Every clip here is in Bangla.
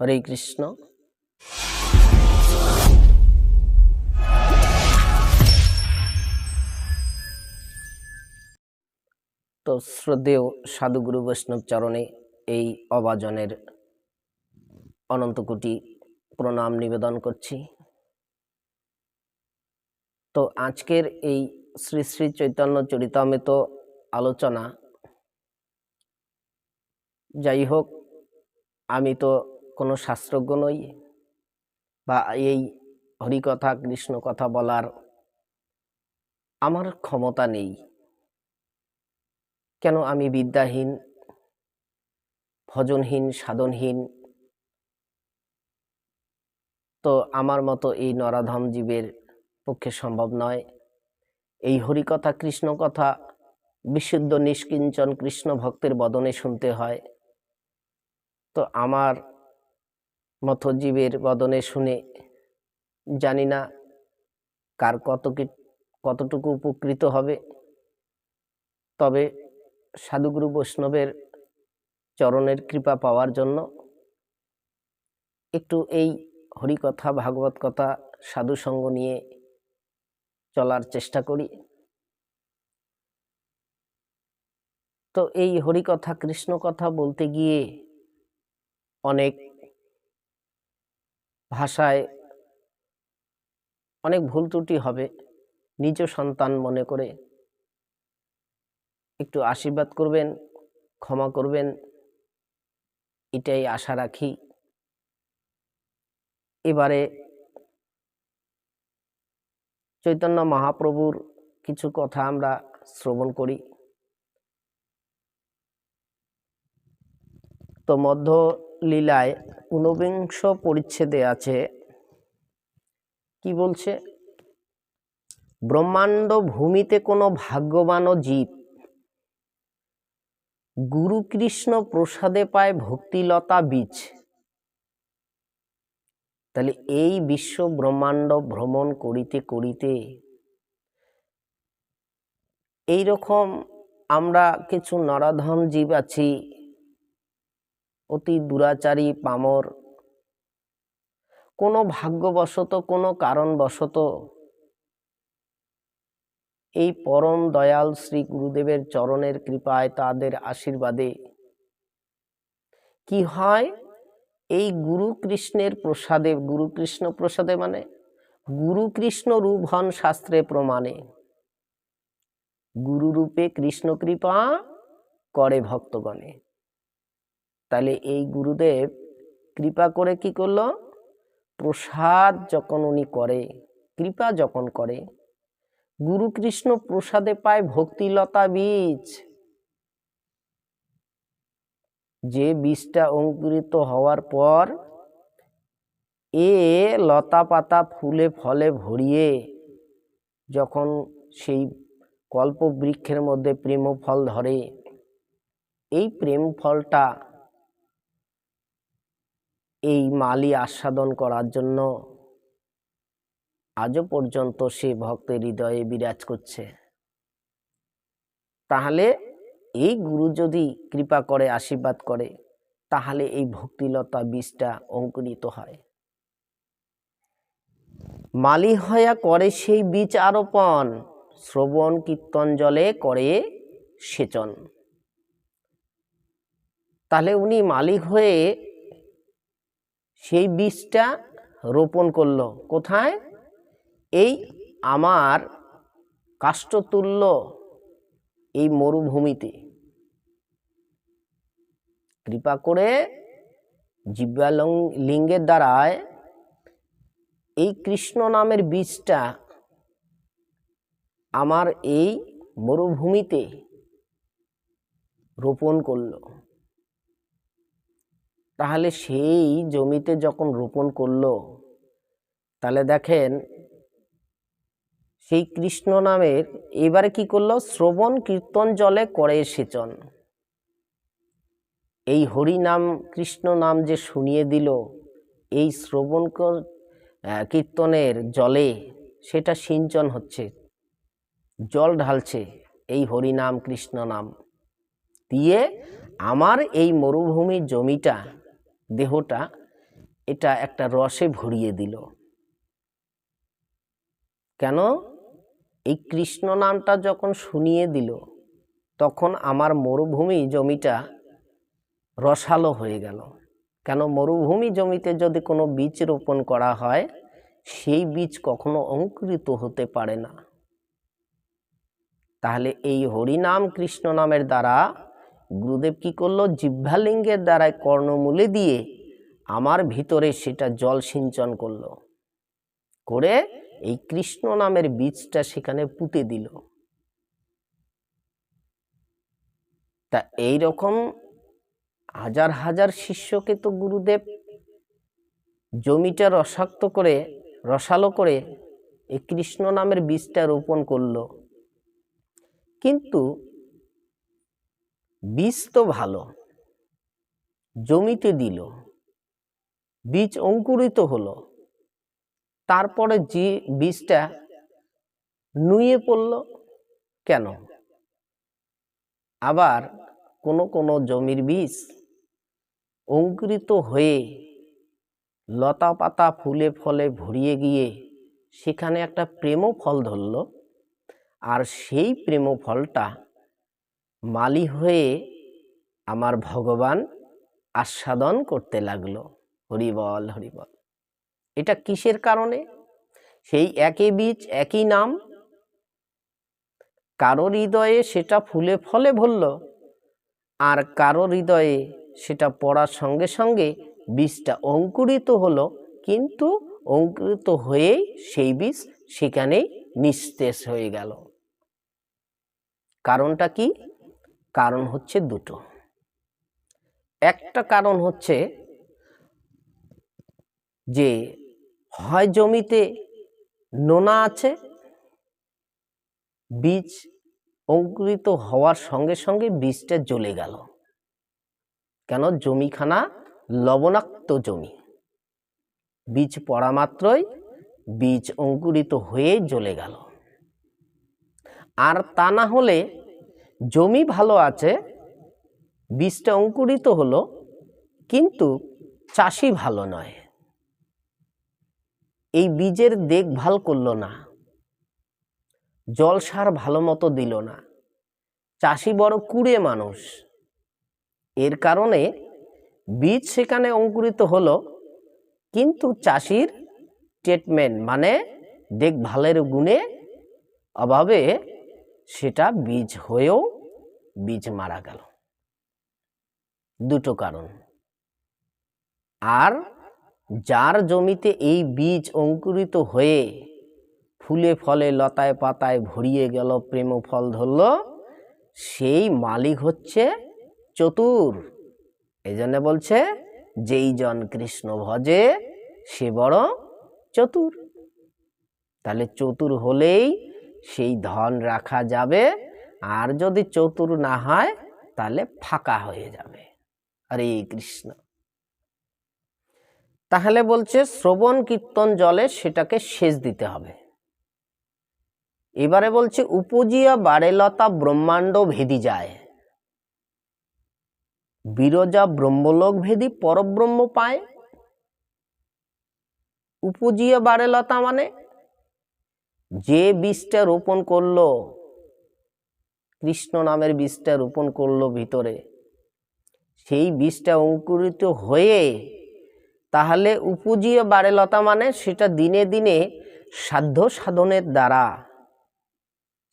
হরে কৃষ্ণ। তো শ্রদ্ধেয় সাধুগুরু বৈষ্ণব চরণে এই অবাজনের অনন্ত কোটি প্রণাম নিবেদন করছি। তো আজকের এই শ্রী শ্রী চৈতন্য চরিতামৃত আলোচনা, যাই হোক, আমি তো কোনো শাস্ত্রজ্ঞ নই বা এই হরিকথা, কৃষ্ণ কথা বলার আমার ক্ষমতা নেই। কেন আমি বিদ্যাহীন, ভজনহীন, সাধনহীন? তো আমার মতো এই নরাধম জীবের পক্ষে সম্ভব নয়। এই হরিকথা, কৃষ্ণ কথা, বিশুদ্ধ, নিষ্কিঞ্চন, কৃষ্ণ ভক্তের বদনে শুনতে হয়। তো আমার মতো জীবের বদনে শুনে, জানি না কার কত কতটুকু উপকৃত হবে। তবে সাধুগুরু বৈষ্ণবের চরণের কৃপা পাওয়ার জন্য একটু এই হরিকথা, ভাগবত কথা সাধুসঙ্গ নিয়ে চলার চেষ্টা করি। তো এই হরিকথা কৃষ্ণ কথা বলতে গিয়ে অনেক ভাষায় অনেক ভুল ত্রুটি হবে। নিজ সন্তান মনে করে একটু আশীর্বাদ করবেন, ক্ষমা করবেন, এটাই আশা রাখি। এবারে চৈতন্য মহাপ্রভুর কিছু কথা আমরা শ্রবণ করি। তো মধ্য লীলায় ঊনবিংশ পরিচ্ছেদে আছে। কি বলছে? ব্রহ্মাণ্ড ভূমিতে কোনো ভাগ্যবান জীব। গুরু কৃষ্ণ প্রসাদে পায় ভক্তিলতা বীজ। তাহলে এই বিশ্ব ব্রহ্মাণ্ড ভ্রমণ করিতে করিতে এই রকম আমরা কিছু নরাধম জীব আছি অতি দুরাচারী পামর। কোনো ভাগ্যবশত, কোনো কারণবশত এই পরম দয়াল শ্রী গুরুদেবের চরণের কৃপায় তাদের আশীর্বাদে। কি হয়? এই গুরু কৃষ্ণের প্রসাদে, গুরু কৃষ্ণ প্রসাদে মানে গুরু কৃষ্ণ রূপ হন শাস্ত্রে প্রমাণে। গুরু রূপে কৃষ্ণ কৃপা করে ভক্তগণে। তাহলে এই গুরুদেব কৃপা করে কি করল? প্রসাদ যখন উনি করে, কৃপা যখন করে, গুরু কৃষ্ণ প্রসাদে পায় ভক্তিলতা বীজ। যে বীজটা অঙ্কুরিত হওয়ার পর এ লতা পাতা ফুলে ফলে ভরিয়ে, যখন সেই কল্প বৃক্ষের মধ্যে প্রেম ফল ধরে, এই প্রেম ফলটা এই মালি আস্বাদন করার জন্য আজও পর্যন্ত সে ভক্তের হৃদয়ে বিরাজ করছে। তাহলে এই গুরু যদি কৃপা করে, আশীর্বাদ করে, তাহলে এই ভক্তিলতা বীজটা অঙ্কুরিত হয়। মালি হয়া করে সেই বীজ আরোপণ, শ্রবণ কীর্তন জলে করে সেচন। তাহলে উনি মালিক হয়ে সেই বীজটা রোপণ করল। কোথায়? এই আমার কাষ্ঠতুল্য এই মরুভূমিতে। কৃপা করে জিব্বা লিঙ্গের দ্বারায় এই কৃষ্ণ নামের বীজটা আমার এই মরুভূমিতে রোপণ করল। তাহলে সেই জমিতে যখন রোপণ করল, তাহলে দেখেন সেই কৃষ্ণ নামের এবারে কি করল? শ্রবণ কীর্তন জলে করে সেচন। এই হরি নাম, কৃষ্ণ নাম যে শুনিয়ে দিল, এই শ্রবণ কীর্তনের জলে সেটা সিঞ্চন হচ্ছে, জল ঢালছে এই হরি নাম, কৃষ্ণ নাম। দিয়ে আমার এই মরুভূমির জমিটা দেহটা এটা একটা রসে ভরিয়ে দিল। কেন? এই কৃষ্ণ নামটা যখন শুনিয়ে দিল, তখন আমার মরুভূমি জমিটা রসালো হয়ে গেল। কেন? মরুভূমি জমিতে যদি কোনো বীজ রোপণ করা হয়, সেই বীজ কখনো অঙ্কুরিত হতে পারে না। তাহলে এই হরিনাম কৃষ্ণ নামের দ্বারা গুরুদেব কি করল? জিহ্বালিঙ্গের দ্বারায় কর্ণমূলে দিয়ে আমার ভিতরে সেটা জল সিঞ্চন করল। করে এই কৃষ্ণ নামের বীজটা সেখানে পুঁতে দিল। তা এই রকম হাজার হাজার শিষ্যকে তো গুরুদেব জমিটা রসাক্ত করে, রসালো করে এই কৃষ্ণ নামের বীজটা রোপণ করল। কিন্তু বীজ তো ভালো, জমিতে দিল, বীজ অঙ্কুরিত হলো। তারপরে যে বীজটা নুয়ে পড়ল কেন? আবার কোনো কোনো জমির বীজ অঙ্কুরিত হয়ে লতা পাতা ফুলে ফলে ভরিয়ে গিয়ে সেখানে একটা প্রেম ফল ধরল, আর সেই প্রেম ফলটা মালি হয়ে আমার ভগবান আস্বাদন করতে লাগল। হরিবল হরিবল এটা কিসের কারণে? সেই একই বীজ, একই নাম? কারও হৃদয়ে সেটা ফুলে ফলে ভরল, আর কারও হৃদয়ে সেটা পড়ার সঙ্গে সঙ্গে বীজটা অঙ্কুরিত হলো, কিন্তু অঙ্কুরিত হয়েই সেই বীজ সেখানেই নিস্তেজ হয়ে গেল। কারণটা কি? কারণ হচ্ছে দুটো। একটা কারণ হচ্ছে যে হয় জমিতে নোনা আছে, বীজ অঙ্কুরিত হওয়ার সঙ্গে সঙ্গে বীজটা জ্বলে গেল। কেন? জমিখানা লবণাক্ত জমি। বীজ পড়া মাত্রই বীজ অঙ্কুরিত হয়ে জ্বলে গেল। আর তা না হলে জমি ভালো আছে, বীজটা অঙ্কুরিত হলো, কিন্তু চাষি ভালো নয়। এই বীজের দেখভাল করল না। জল সার ভালো মতো দিল না। চাষি বড় কুড়ে মানুষ। এর কারণে বীজ সেখানে অঙ্কুরিত হলো, কিন্তু চাষির ট্রিটমেন্ট মানে দেখভালের গুণে অভাবে সেটা বীজ হয়েও বীজ মারা গেল। দুটো কারণ। আর যার জমিতে এই বীজ অঙ্কুরিত হয়ে ফুলে ফলে লতায় পাতায় ভরিয়ে গেল, প্রেম ফল ধরল, সেই মালিক হচ্ছে চতুর। এই জন্য বলছে, যেই জন কৃষ্ণ ভজে, সে বড় চতুর। তাহলে চতুর হলেই সেই ধন রাখা যাবে। আর যদি চতুর না হয়, তাহলে ফাঁকা হয়ে যাবে। হরে কৃষ্ণ। তাহলে বলছে, শ্রবণ কীর্তন জলে সেটাকে সেচ দিতে হবে। এবারে বলছে, উপজিয়া বারেলতা ব্রহ্মাণ্ড ভেদি যায়। বিরজা ব্রহ্মলোক ভেদি পরব্রহ্ম পায়। উপজিয়া বারেলতা মানে যে বীজটা রোপণ করল, কৃষ্ণ নামের বীজটা রোপণ করল ভিতরে, সেই বীজটা অঙ্কুরিত হয়ে তাহলে উপজিয়ে বাড়ে লতা মানে সেটা দিনে দিনে সাধ্য সাধনের দ্বারা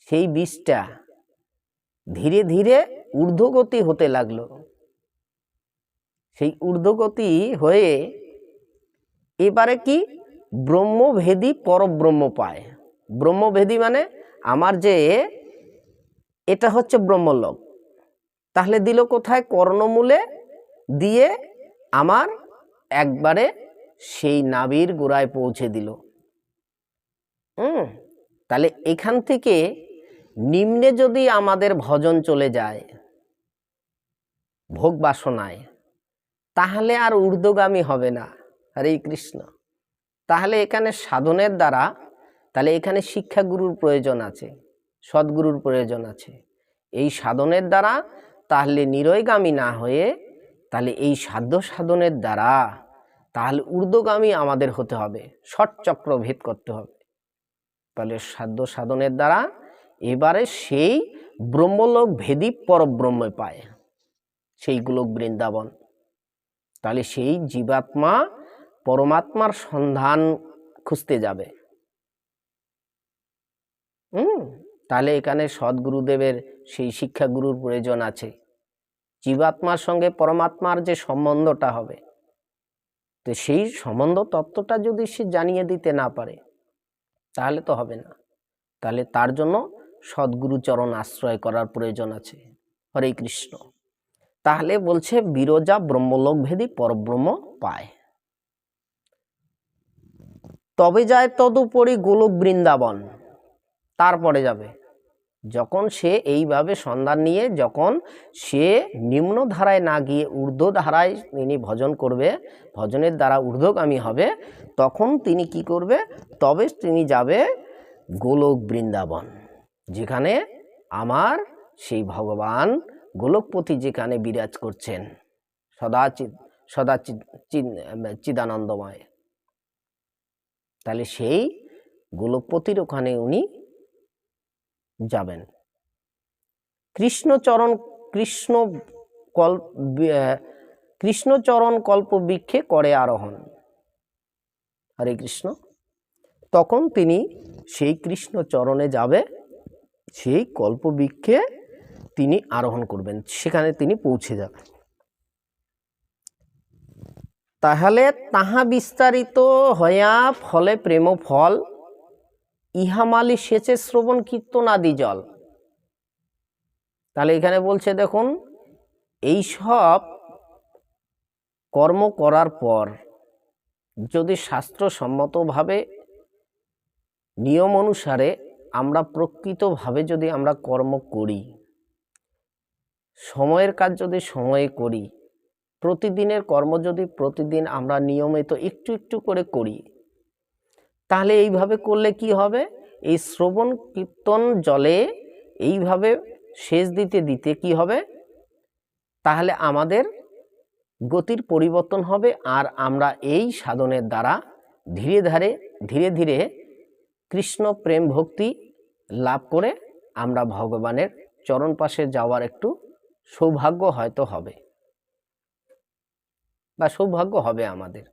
সেই বীজটা ধীরে ধীরে ঊর্ধ্বগতি হতে লাগল। সেই ঊর্ধ্বগতি হয়ে এবারে কি ব্রহ্মভেদী পরব্রহ্ম পায়। ব্রহ্মভেদী মানে আমার যে এটা হচ্ছে ব্রহ্মলোক। তাহলে দিল কোথায়? কর্ণমূলে দিয়ে আমার একবারে সেই নাবির গোড়ায় পৌঁছে দিল। হুম? তাহলে এখান থেকে নিম্নে যদি আমাদের ভজন চলে যায়, ভোগ বাসনায়, তাহলে আর ঊর্ধ্বগামী হবে না। হরে কৃষ্ণ। তাহলে এখানে সাধনের দ্বারা তাহলে এখানে শিক্ষাগুরুর প্রয়োজন আছে, সদ্গুরুর প্রয়োজন আছে। এই সাধনের দ্বারা তাহলে নিরয়গামী না হয়ে, তাহলে এই সাধ্য সাধনের দ্বারা তাহলে ঊর্ধ্বগামী আমাদের হতে হবে চক্র ভেদ করতে হবে। তাহলে সাধ্য সাধনের দ্বারা এবারে সেই ব্রহ্মলোক ভেদী পরব্রহ্ম পায়, সেই বৃন্দাবন। তাহলে সেই জীবাত্মা পরমাত্মার সন্ধান খুঁজতে যাবে। হুম। তাহলে এখানে সদ্গুরুদেবের সেই শিক্ষাগুরুর প্রয়োজন আছে। জীবাত্মার সঙ্গে পরমাত্মার যে সম্বন্ধটা হবে, তো সেই সম্বন্ধ তত্ত্বটা যদি সে জানিয়ে দিতে না পারে, তাহলে তো হবে না। তাহলে তার জন্য সদ্গুরুচরণ আশ্রয় করার প্রয়োজন আছে। হরে কৃষ্ণ। তাহলে বলছে, বিরজা ব্রহ্মলোকভেদী পরব্রহ্ম পায়। তবে যায় তদুপরি গোলক বৃন্দাবন তারপরে যাবে। যখন সে এইভাবে সন্ধান নিয়ে, যখন সে নিম্ন ধারায় না গিয়ে ঊর্ধ্ব ধারায় তিনি ভজন করবে, ভজনের দ্বারা ঊর্ধ্বগামী হবে, তখন তিনি কি করবে? তবে তিনি যাবে গোলক বৃন্দাবন, যেখানে আমার সেই ভগবান গোলকপতি যেখানে বিরাজ করছেন সদা সদা চিদানন্দময়। তাহলে সেই গোলকপতির ওখানে উনি যাবেন। কৃষ্ণচরণ, কৃষ্ণ কল্প কৃষ্ণচরণ কল্প বৃক্ষে করে আরোহণ। হরে কৃষ্ণ। তখন তিনি সেই কৃষ্ণচরণে যাবে, সেই কল্পবৃক্ষে তিনি আরোহণ করবেন, সেখানে তিনি পৌঁছে যাবেন। তাহলে তাহা বিস্তারিত হয়া ফলে প্রেম ফল ইহামালি সেচে শ্রবণ কীর্তন আদি জল। তাহলে এখানে বলছে দেখুন, এই সব কর্ম করার পর যদি শাস্ত্রসম্মতভাবে নিয়ম অনুসারে আমরা প্রকৃতভাবে যদি আমরা কর্ম করি, সময়ের কাজ যদি সময়ে করি, প্রতিদিনের কর্ম যদি প্রতিদিন আমরা নিয়মিত একটু একটু করে করি তাহলে এইভাবে করলে কি হবে? এই শ্রবণ কীর্তন জলে এইভাবে সেচ দিতে দিতে কি হবে? তাহলে আমাদের গতির পরিবর্তন হবে আর আমরা এই সাধনের দ্বারা ধীরে ধারে, ধীরে ধীরে কৃষ্ণ প্রেম ভক্তি লাভ করে আমরা ভগবানের চরণ পাশে যাওয়ার একটু সৌভাগ্য হয়তো হবে বা সৌভাগ্য হবে আমাদের।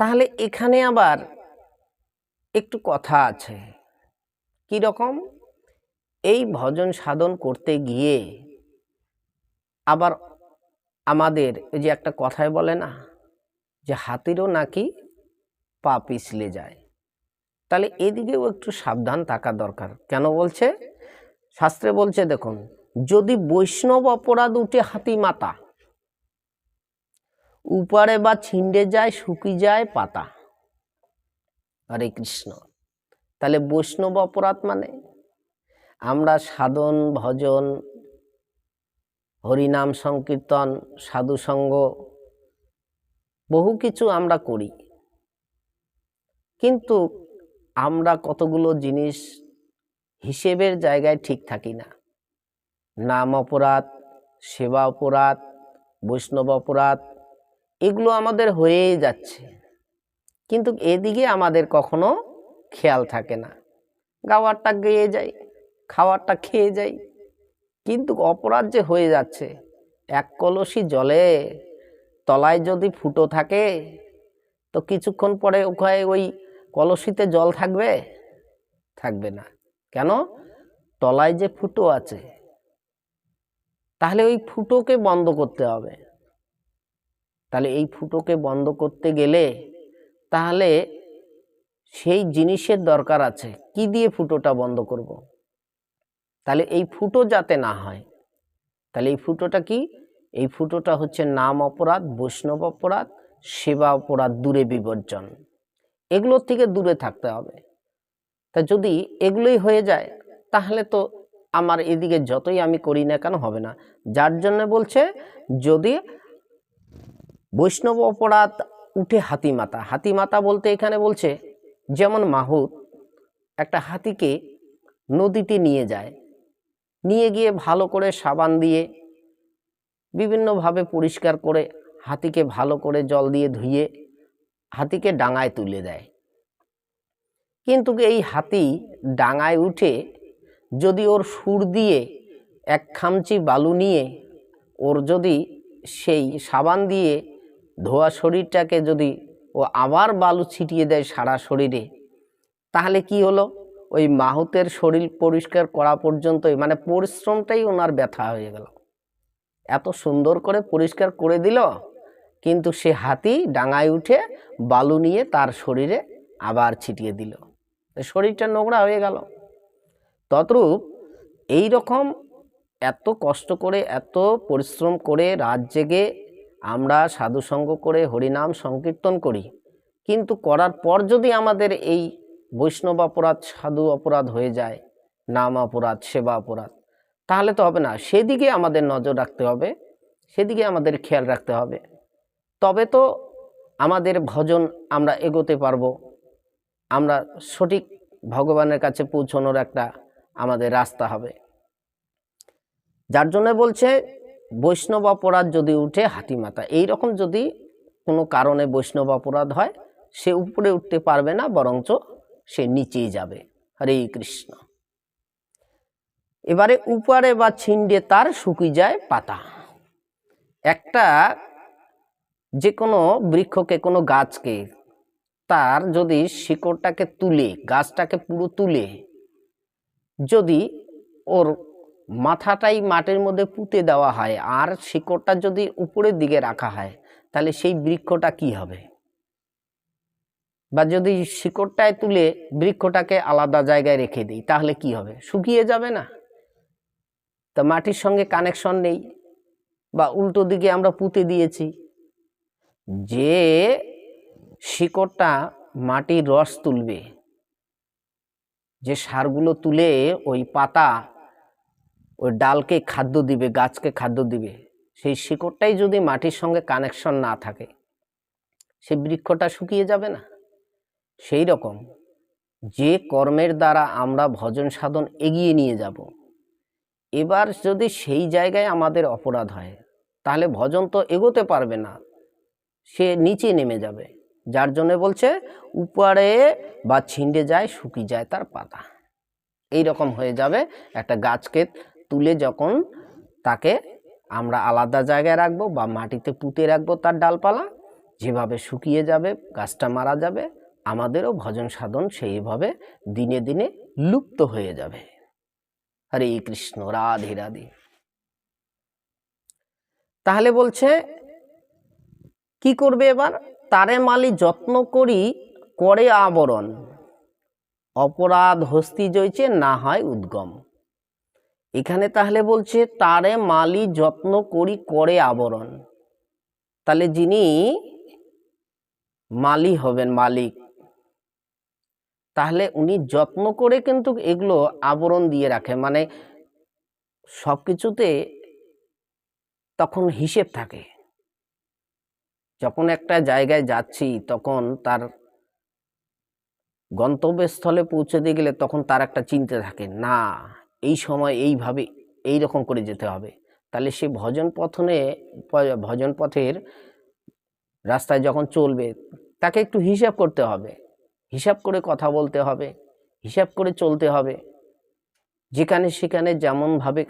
তাহলে এখানে আবার একটু কথা আছে। কি রকম? এই ভজন সাধন করতে গিয়ে আবার আমাদের ওই যে একটা কথায় বলে না, যে হাতিরও নাকি পা পিছলে যায়। তাহলে এদিকেও একটু সাবধান থাকা দরকার। কেন বলছে? শাস্ত্রে বলছে দেখুন, যদি বৈষ্ণব অপরাধ উঠে হাতি মাতা উপারে বা ছিন্ডে যায়, শুকি যায়, পাতা। হরে কৃষ্ণ। তাহলে বৈষ্ণব অপরাধ মানে? আমরা সাধন, ভজন, হরিনাম, সংকীর্তন সাধুসঙ্গ বহু কিছু আমরা করি। কিন্তু আমরা কতগুলো জিনিস হিসেবের জায়গায় ঠিক থাকি না। নাম অপরাধ, সেবা অপরাধ, বৈষ্ণব অপরাধ এগুলো আমাদের হয়েই যাচ্ছে। কিন্তু এদিকে আমাদের কখনো খেয়াল থাকে না। গাওয়ারটা গেয়ে যাই খাওয়ারটা খেয়ে যাই। কিন্তু অপরাধ যে হয়ে যাচ্ছে, এক কলসি জলে তলায় যদি ফুটো থাকে, তো কিছুক্ষণ পরে ওখানে ওই কলসিতে জল থাকবে? থাকবে না। কেন? তলায় যে ফুটো আছে, তাহলে ওই ফুটোকে বন্ধ করতে হবে। তাহলে এই ফুটোকে বন্ধ করতে গেলে তাহলে সেই জিনিসের দরকার আছে। কি দিয়ে ফুটোটা বন্ধ করব। তাহলে এই ফুটো যাতে না হয়, তাহলে এই ফুটোটা কি? এই ফুটোটা হচ্ছে নাম অপরাধ, বৈষ্ণব অপরাধ, সেবা অপরাধ, দূরে বিবর্জন। এগুলোর থেকে দূরে থাকতে হবে। তা যদি এগুলোই হয়ে যায়, তাহলে তো আমার এদিকে যতই আমি করি না কেন হবে না। যার জন্য বলছে, যদি বৈষ্ণব অপরাধ উঠে হাতিমাতা হাতিমাতা বলতে এখানে বলছে, যেমন মাহুত একটা হাতিকে নদীতে নিয়ে যায়। নিয়ে গিয়ে ভালো করে সাবান দিয়ে বিভিন্নভাবে পরিষ্কার করে হাতিকে ভালো করে জল দিয়ে ধুয়ে হাতিকে ডাঙায় তুলে দেয়। কিন্তু এই হাতি ডাঙায় উঠে যদি ওর সুর দিয়ে এক খামচি বালু নিয়ে, ওর যদি সেই সাবান দিয়ে ধোয়া শরীরটাকে যদি ও আবার বালু ছিটিয়ে দেয় সারা শরীরে, তাহলে কি হলো? ওই মাহুতের শরীর পরিষ্কার করা পর্যন্তই মানে পরিশ্রমটাই ওনার ব্যথা হয়ে গেল। এত সুন্দর করে পরিষ্কার করে দিল, কিন্তু সে হাতি ডাঙায় উঠে বালু নিয়ে তার শরীরে আবার ছিটিয়ে দিল। শরীরটা নোংরা হয়ে গেল। তদ্রূপ এই রকম এত কষ্ট করে, এত পরিশ্রম করে রাত জেগে আমরা সাধুসঙ্গ করে হরিনাম সংকীর্তন করি। কিন্তু করার পর যদি আমাদের এই বৈষ্ণব অপরাধ সাধু অপরাধ হয়ে যায় নাম অপরাধ সেবা অপরাধ তাহলে তো হবে না। সেদিকে আমাদের নজর রাখতে হবে, সেদিকে আমাদের খেয়াল রাখতে হবে। তবে তো আমাদের ভজন আমরা এগোতে পারব। আমরা সঠিক ভগবানের কাছে পৌঁছানোর একটা আমাদের রাস্তা হবে। যার জন্য বলছে বৈষ্ণব অপরাধ যদি উঠে হাতিমাতা এই রকম যদি কোনো কারণে বৈষ্ণব অপরাধ হয়, সে উপরে উঠতে পারবে না, বরঞ্চ সে নিচেই যাবে। হরে কৃষ্ণ। এবারে উপরে বা ছিন্ডে তার শুকিয়ে যায় পাতা। একটা যে কোনো বৃক্ষকে, কোনো গাছকে তার যদি শিকড়টাকে তুলে, গাছটাকে পুরো তুলে, যদি ওর মাথাটাই মাটির মধ্যে পুঁতে দেওয়া হয় আর শিকড়টা যদি উপরের দিকে রাখা হয়, তাহলে সেই বৃক্ষটা কি হবে? বা যদি শিকড়টায় তুলে বৃক্ষটাকে আলাদা জায়গায় রেখে দিই, তাহলে কি হবে? শুকিয়ে যাবে না? তা মাটির সঙ্গে কানেকশন নেই বা উল্টো দিকে আমরা পুঁতে দিয়েছি। যে শিকড়টা মাটির রস তুলবে, যে সারগুলো তুলে ওই পাতা ওই ডালকে খাদ্য দিবে, গাছকে খাদ্য দিবে। সেই শিকড়টাই যদি মাটির সঙ্গে কানেকশন না থাকে সেই বৃক্ষটা শুকিয়ে যাবে না। সেই রকম যে কর্মের দ্বারা আমরা ভজন সাধন এগিয়ে নিয়ে যাব, এবার যদি সেই জায়গায় আমাদের অপরাধ হয়, তাহলে ভজন তো এগোতে পারবে না, সে নিচে নেমে যাবে, যার জন্য বলছে, উপরে বা ছিঁড়ে যায়, শুকিয়ে যায় তার পাতা। এই রকম হয়ে যাবে একটা গাছকে তুলে যখন তাকে আমরা আলাদা জায়গায় রাখব বা মাটিতে পুঁতে রাখব তার ডালপালা, যেভাবে শুকিয়ে যাবে, গাছটা মারা যাবে, আমাদেরও ভজন সাধন সেইভাবে দিনে দিনে লুপ্ত হয়ে যাবে। হরে কৃষ্ণ, রাধে রাধে। তাহলে বলছে, কি করবে এবার? তারে মালি যত্ন করি, করে আবরণ। অপরাধ হস্তি জয়ছে না হয় উদ্গম। এখানে তাহলে বলছে, তারে মালি যত্ন করি, করে আবরণ। তাহলে যিনি মালি হবেন, মালিক, তাহলে উনি যত্ন করে কিন্তু এগুলো আবরণ দিয়ে রাখে। মানে সব কিছুতে তখন হিসেব থাকে। যখন একটা জায়গায় যাচ্ছি, তখন তার গন্তব্যস্থলে পৌঁছে দিয়ে গেলে তখন তার একটা চিন্তা থাকে, না এই সময় এইভাবে এই রকম করে যেতে হবে। তাহলে সে ভজন পথনে ভজন পথের রাস্তায় যখন চলবে, তাকে একটু হিসাব করতে হবে। হিসাব করে কথা বলতে হবে, হিসাব করে চলতে হবে। যেখানে সেখানে যেমনভাবে,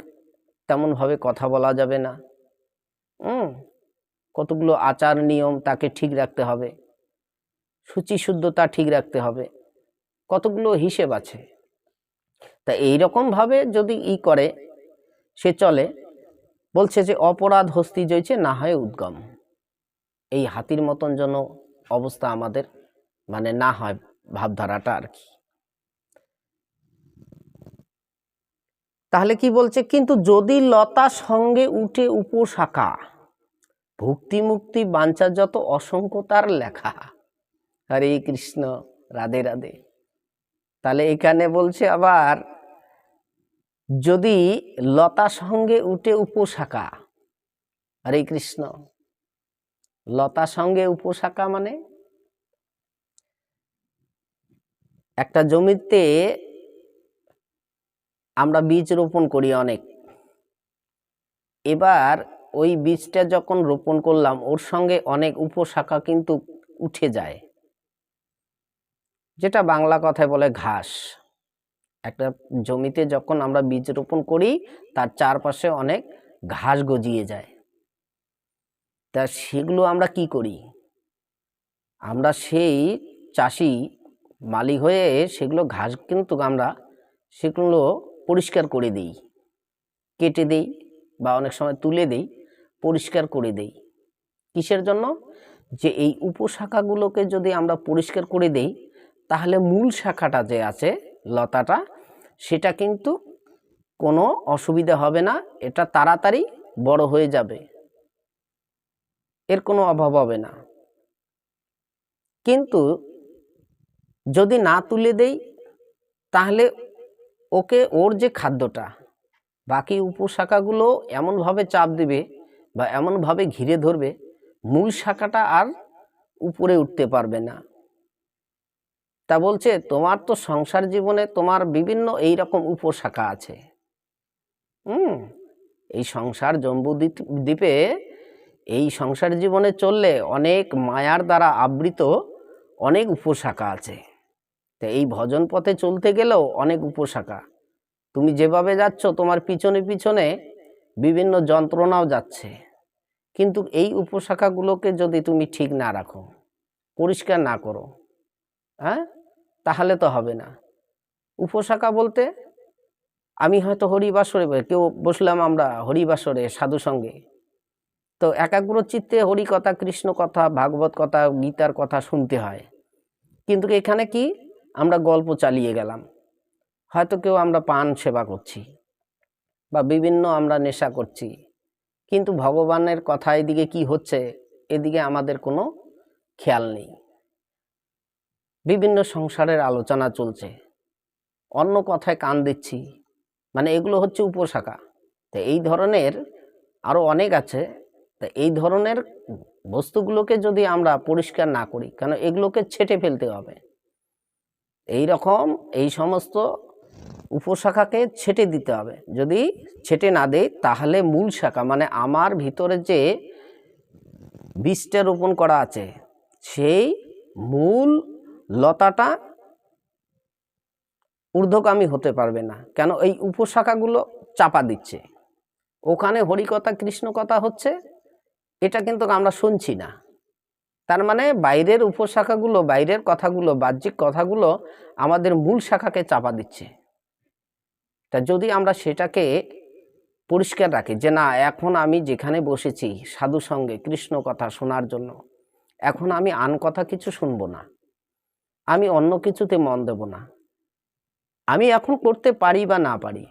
তেমনভাবে কথা বলা যাবে না। হুম, কতগুলো আচার নিয়ম তাকে ঠিক রাখতে হবে। সূচি শুদ্ধতা ঠিক রাখতে হবে। কতগুলো হিসেব আছে। তা এই ভাবে যদি ই করে, সে চলে, বলছে যে অপরাধ হস্তি জয়ছে, না হয় উদ্গম। এই হাতির মতন যেন অবস্থা আমাদের মানে না হয় ভাবধারাটা আর কি। তাহলে কি বলছে? কিন্তু যদি লতা সঙ্গে উঠে উপশাখা ভক্তি মুক্তি বাঞ্ছা যত অসংখ্য তার লেখা। হরে কৃষ্ণ, রাধে রাধে। তাহলে এখানে বলছে আবার, যদি লতা সঙ্গে উঠে উপশাখা, হরে কৃষ্ণ। লতা সঙ্গে উপশাখা মানে? একটা জমিতে আমরা বীজ রোপণ করি অনেক। এবার ওই বীজটা যখন রোপণ করলাম, ওর সঙ্গে অনেক উপশাখা কিন্তু উঠে যায়। যেটা বাংলা কথায় বলে ঘাস। একটা জমিতে যখন আমরা বীজ রোপণ করি, তার চারপাশে অনেক ঘাস গজিয়ে যায়। তা সেগুলো আমরা কি করি? আমরা সেই চাষি মালিক হয়ে সেগুলো ঘাস কিন্তু আমরা সেগুলো পরিষ্কার করে দিই। কেটে দেই বা অনেক সময় তুলে দেই, পরিষ্কার করে দেই। কিসের জন্য? যে এই উপশাখাগুলোকে যদি আমরা পরিষ্কার করে দেই তাহলে মূল শাখাটা যে আছে, লতাটা, সেটা কিন্তু কোনো অসুবিধা হবে না, এটা তাড়াতাড়ি বড় হয়ে যাবে। এর কোনো অভাব হবে না। কিন্তু যদি না তুলে দেই, তাহলে ওকে ওর যে খাদ্যটা, বাকি উপশাখাগুলো এমনভাবে চাপ দেবে বা এমনভাবে ঘিরে ধরবে, মূল শাখাটা আর উপরে উঠতে পারবে না। তা বলছে, তোমার তো সংসার জীবনে তোমার বিভিন্ন এই রকম উপশাখা আছে। হুম, এই সংসার জম্বু দ্বীপ- এই সংসার জীবনে চললে অনেক মায়ার দ্বারা আবৃত অনেক উপশাখা আছে। তো এই ভজন পথে চলতে গেলেও অনেক উপশাখা। তুমি যেভাবে যাচ্ছ, তোমার পিছনে পিছনে বিভিন্ন যন্ত্রণাও যাচ্ছে। কিন্তু এই উপশাখাগুলোকে যদি তুমি ঠিক না রাখো, পরিষ্কার না করো হ্যাঁ? তাহলে তো হবে না। উপশাখা বলতে আমি হয়তো হরিবাসরে কেউ বসলাম আমরা হরিবাসরে সাধু সঙ্গে। তো একাগ্র চিত্তে হরি কথা কৃষ্ণ কথা ভাগবত কথা, গীতার কথা শুনতে হয়। কিন্তু এখানে কি? আমরা গল্প চালিয়ে গেলাম। হয়তো কেউ আমরা পান সেবা করছি বা বিভিন্ন আমরা নেশা করছি। কিন্তু ভগবানের কথা এদিকে কি হচ্ছে? এদিকে আমাদের কোনো খেয়াল নেই। বিভিন্ন সংসারের আলোচনা চলছে। অন্য কথায় কান দিচ্ছি। মানে এগুলো হচ্ছে উপশাখা। তো এই ধরনের আরও অনেক আছে। তো এই ধরনের বস্তুগুলোকে যদি আমরা পরিষ্কার না করি, কেন এগুলোকে ছেটে ফেলতে হবে? এই রকম এই সমস্ত উপশাখাকে ছেটে দিতে হবে। যদি ছেটে না দেয় তাহলে মূল শাখা মানে আমার ভিতরে যে বীজটা রোপণ করা আছে, সেই মূল লতাটা ঊর্ধ্বগামী হতে পারবে না। কেন? এই উপশাখাগুলো চাপা দিচ্ছে। ওখানে হরিকথা কৃষ্ণ কথা হচ্ছে, এটা কিন্তু আমরা শুনছি না। তার মানে বাইরের উপশাখাগুলো, বাইরের কথাগুলো, বাহ্যিক কথাগুলো আমাদের মূল শাখাকে চাপা দিচ্ছে। তা যদি আমরা সেটাকে পরিষ্কার রাখি যে না, এখন আমি যেখানে বসেছি সাধু সঙ্গে কৃষ্ণ কথা শোনার জন্য, এখন আমি আন কথা কিছু শুনব না। আমি অন্য কিছুতে মন দেব না। আমি এখন করতে পারি বা না পারি,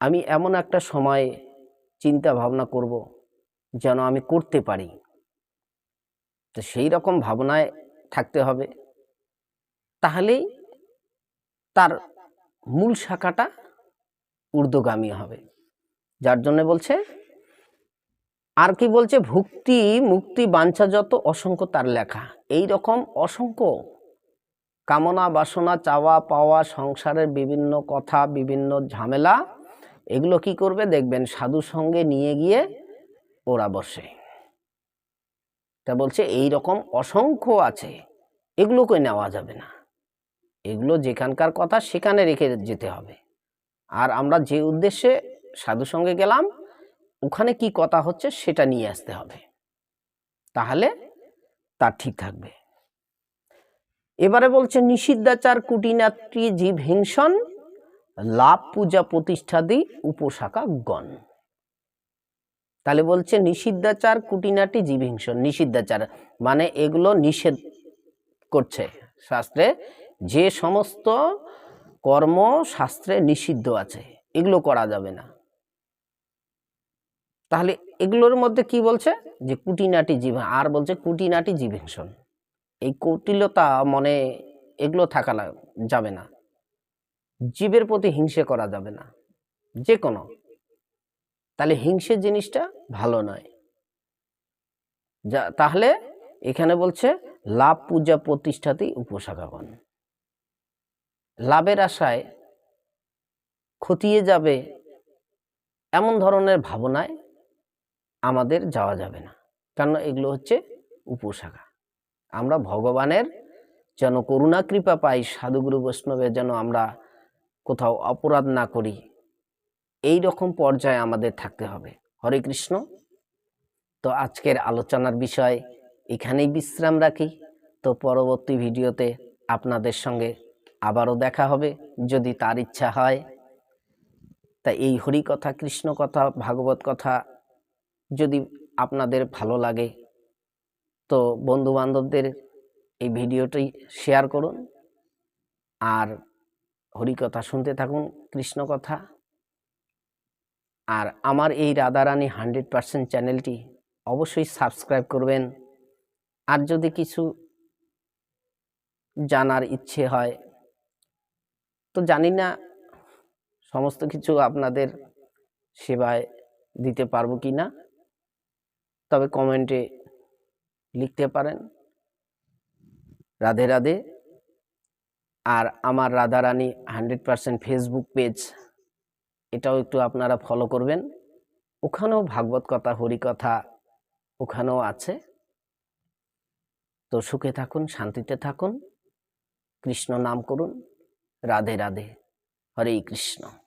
আমি এমন একটা সময়ে চিন্তা ভাবনা করব যেন আমি করতে পারি। তো সেই রকম ভাবনায় থাকতে হবে। তাহলেই তার মূল শাখাটা ঊর্ধ্বগামী হবে। যার জন্য বলছে, আর কি বলছে, ভুক্তি, মুক্তি, বাঞ্ছা যত, অসংখ্য তার লেখা। এই রকম অসংখ্য কামনা, বাসনা, চাওয়া, পাওয়া, সংসারের বিভিন্ন কথা, বিভিন্ন ঝামেলা, এগুলো কি করবে দেখবেন সাধু সঙ্গে নিয়ে গিয়ে ওরা বসে। তা বলছে, এই রকম অসংখ্য আছে এগুলোকে নেওয়া যাবে না? এগুলো যেখানকার কথা সেখানে রেখে যেতে হবে। আর আমরা যে উদ্দেশ্যে সাধু সঙ্গে গেলাম, ওখানে কি কথা হচ্ছে সেটা নিয়ে আসতে হবে। তাহলে তার ঠিক থাকবে। এবারে বলছে, নিষিদ্ধাচার কুটিনাত্রী জীব হিংসন, লাভ পূজা প্রতিষ্ঠাদি উপশাখা গণ তাহলে বলছে, নিষিদ্ধাচার কুটিনাটি জীবহিংসন নিষিদ্ধাচার মানে এগুলো নিষেধ করছে শাস্ত্রে। যে সমস্ত কর্ম শাস্ত্রে নিষিদ্ধ আছে, এগুলো করা যাবে না। তাহলে এগুলোর মধ্যে কি বলছে? যে কুটিনাটি জীব, আর বলছে কুটিনাটি জীবহিংসন এই কৌটিলতা মনে এগুলো থাকা যাবে না। জীবের প্রতি হিংসে করা যাবে না। যে কোনো তাহলে হিংসে জিনিসটা ভালো নয়। যা, তাহলে এখানে বলছে, লাভ পূজা প্রতিষ্ঠাতেই উপশাখাগণ লাভের আশায় খতিয়ে যাবে এমন ধরনের ভাবনায় আমাদের যাওয়া যাবে না। কারণ এগুলো হচ্ছে উপশাখা আমরা ভগবানের যেন করুণা, কৃপা পাই, সাধুগুরু বৈষ্ণবের যেন আমরা কোথাও অপরাধ না করি, এই রকম পর্যায়ে আমাদের থাকতে হবে। হরে কৃষ্ণ। তো আজকের আলোচনার বিষয় এখানেই বিশ্রাম রাখি। তো পরবর্তী ভিডিওতে আপনাদের সঙ্গে আবারও দেখা হবে, যদি তার ইচ্ছা হয়। তা এই হরি কথা, কৃষ্ণ কথা, ভাগবত কথা যদি আপনাদের ভালো লাগে তো বন্ধু বান্ধবদের এই ভিডিওটি শেয়ার করুন। আর হরি কথা শুনতে থাকুন, কৃষ্ণ কথা। আর আমার এই রাধারানী হান্ড্রেড পার্সেন্ট চ্যানেলটি অবশ্যই সাবস্ক্রাইব করবেন। আর যদি কিছু জানার ইচ্ছে হয়, তো জানি না, সমস্ত কিছু আপনাদের সেবায় দিতে পারব কি না তবে কমেন্টে লিখতে পারেন। রাধে রাধে। আর আমার Radharani hundred percent Facebook page, এটাও একটু আপনারা ফলো করবেন। ওখানেও ভাগবত কথা হরিকথা ওখানেও আছে। তো সুখে থাকুন, শান্তিতে থাকুন। কৃষ্ণ নাম করুন। রাধে রাধে। হরে কৃষ্ণ।